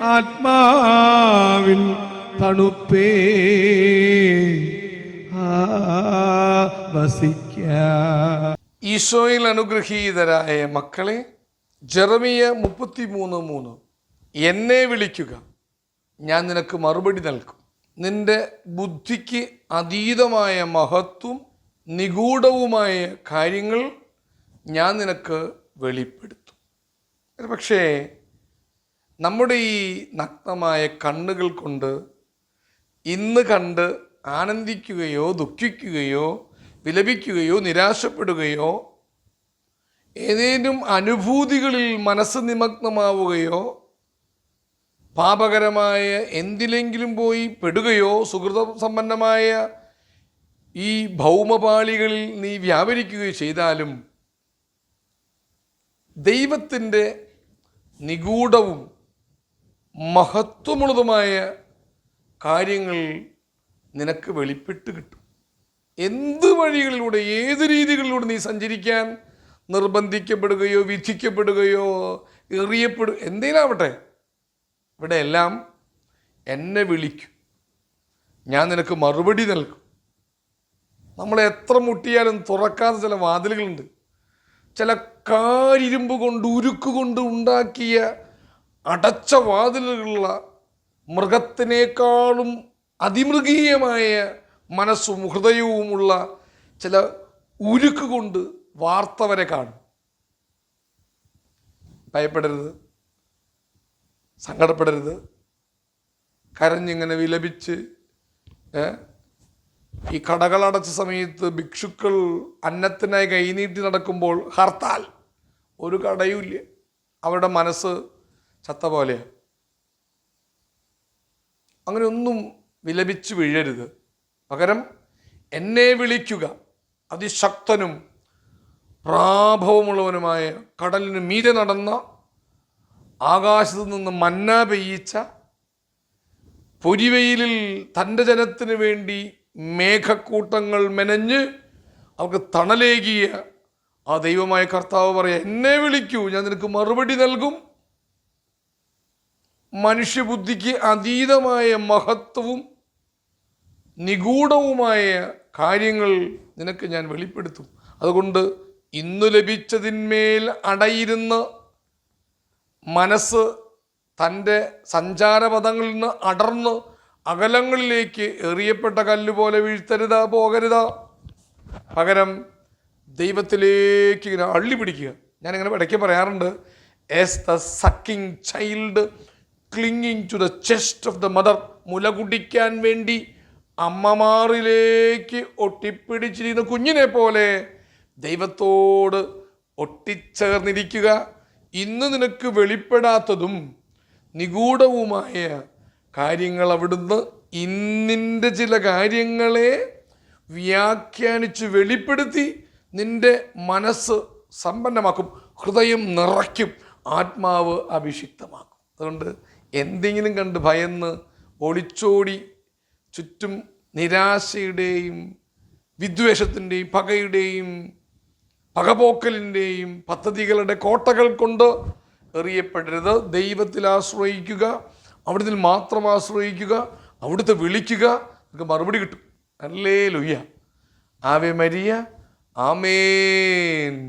ആത്മാവിൻ തണുപ്പേ. ഈശോയിൽ അനുഗ്രഹീതരായ മക്കളെ ജെറമിയ മുപ്പത്തിമൂന്ന് മൂന്ന്. എന്നെ വിളിക്കുക ഞാൻ നിനക്ക് മറുപടി നൽകും. നിന്റെ ബുദ്ധിക്ക് അതീതമായ മഹത്വം നിഗൂഢവുമായ കാര്യങ്ങൾ ഞാൻ നിനക്ക് വെളിപ്പെടുത്തും. പക്ഷേ നമ്മുടെ ഈ നഗ്നമായ കണ്ണുകൾ കൊണ്ട് ഇന്ന് കണ്ട് ആനന്ദിക്കുകയോ ദുഃഖിക്കുകയോ വിലപിക്കുകയോ നിരാശപ്പെടുകയോ ഏതേലും അനുഭൂതികളിൽ മനസ്സ് നിമഗ്നമാവുകയോ പാപകരമായ എന്തിലെങ്കിലും പോയി പെടുകയോ സുഹൃത സമ്പന്നമായ ഈ ഭൗമപാളികളിൽ നീ വ്യാപരിക്കുകയോ ചെയ്താലും ദൈവത്തിന്റെ നിഗൂഢവും മഹത്വമുള്ളതുമായ കാര്യങ്ങൾ നിനക്ക് വെളിപ്പെട്ട് കിട്ടും. എന്ത് വഴികളിലൂടെ ഏത് രീതികളിലൂടെ നീ സഞ്ചരിക്കാൻ നിർബന്ധിക്കപ്പെടുകയോ വിധിക്കപ്പെടുകയോ എറിയപ്പെടുക എന്തേലാവട്ടെ ഇവിടെ എല്ലാം എന്നെ വിളിക്കും. ഞാൻ നിനക്ക് മറുപടി നൽകും. നമ്മളെ എത്ര മുട്ടിയാലും തുറക്കാത്ത ചില വാതിലുകളുണ്ട്. ചില കാരിരുമ്പ് കൊണ്ട് ഉരുക്ക് കൊണ്ട് ഉണ്ടാക്കിയ അടച്ച വാതിലുകളുള്ള മൃഗത്തിനേക്കാളും അതിമൃഗീയമായ മനസ്സും ഹൃദയവുമുള്ള ചില ഉരുക്ക് കൊണ്ട് വാർത്തവരെ കാണും. ഭയപ്പെടരുത്. സങ്കടപ്പെടരുത്. കരഞ്ഞിങ്ങനെ വിലപിച്ച് ഈ കടകളടച്ച സമയത്ത് ഭിക്ഷുക്കൾ അന്നത്തിനായി കൈനീട്ടി നടക്കുമ്പോൾ ഹർത്താൽ. ഒരു കടയുമില്ല. അവരുടെ മനസ്സ് ചത്ത പോലെയാണ് അങ്ങനെ ഒന്നും വിലപിച്ചു വീഴരുത്. പകരം എന്നെ വിളിക്കുക. അതിശക്തനും പ്രാഭവമുള്ളവനുമായ കടലിന് മീതെ നടന്ന ആകാശത്തു നിന്ന് മന്ന പെയ്യിച്ച പൊരിവെയിലിൽ തന്റെ ജനത്തിന് വേണ്ടി മേഘക്കൂട്ടങ്ങൾ മെനഞ്ഞ് അവർക്ക് തണലേകിയ ആ ദൈവമായ കർത്താവ് പറയാം എന്നെ വിളിക്കൂ ഞാൻ നിനക്ക് മറുപടി നൽകും. മനുഷ്യബുദ്ധിക്ക് അതീതമായ മഹത്വവും നിഗൂഢവുമായ കാര്യങ്ങൾ നിനക്ക് ഞാൻ വെളിപ്പെടുത്തും. അതുകൊണ്ട് ഇന്നു ലഭിച്ചതിന്മേൽ അടയിരുന്ന് മനസ്സ് തന്റെ സഞ്ചാരപഥങ്ങളിൽ നിന്ന് അടർന്ന് അകലങ്ങളിലേക്ക് എറിയപ്പെട്ട കല്ല് പോലെ വീഴ്ത്തരുതാ പോകരുതാ. പകരം ദൈവത്തിലേക്ക് ഇങ്ങനെ അള്ളി പിടിക്കുക ഞാനിങ്ങനെ ഇടയ്ക്ക് പറയാറുണ്ട് as the sucking child clinging to the chest of the mother മുല കുടിക്കാൻ വേണ്ടി അമ്മമാറിലേക്ക് ഒട്ടിപ്പിടിച്ചിരിക്കുന്ന കുഞ്ഞിനെ പോലെ ദൈവത്തോട് ഒട്ടിച്ചേർന്നിരിക്കുക. ഇന്ന് നിനക്ക് വെളിപ്പെടാത്തതും നിഗൂഢവുമായ കാര്യങ്ങൾ അവിടുന്ന് ഇന്നിന്റെ ചില കാര്യങ്ങളെ വ്യാഖ്യാനിച്ച് വെളിപ്പെടുത്തി നിന്റെ മനസ്സ് സമ്പന്നമാക്കും ഹൃദയം നിറയ്ക്കും ആത്മാവ് അഭിഷിക്തമാക്കും. അതുകൊണ്ട് എന്തെങ്കിലും കണ്ട് ഭയന്ന് ഒളിച്ചോടി ചുറ്റും നിരാശയുടെയും വിദ്വേഷത്തിന്റെയും പകയുടെയും പകപോക്കലിന്റെയും പദ്ധതികളുടെ കോട്ടകൾ കൊണ്ട് എറിയപ്പെടരുത്. ദൈവത്തിൽ ആശ്രയിക്കുക അവിടുത്തിൽ മാത്രം ആശ്രയിക്കുക അവിടുത്തെ വിളിക്കുക നമുക്ക് മറുപടി കിട്ടും. അല്ലേ ലുയ്യ ആവേ മരിയ. ആമേൻ.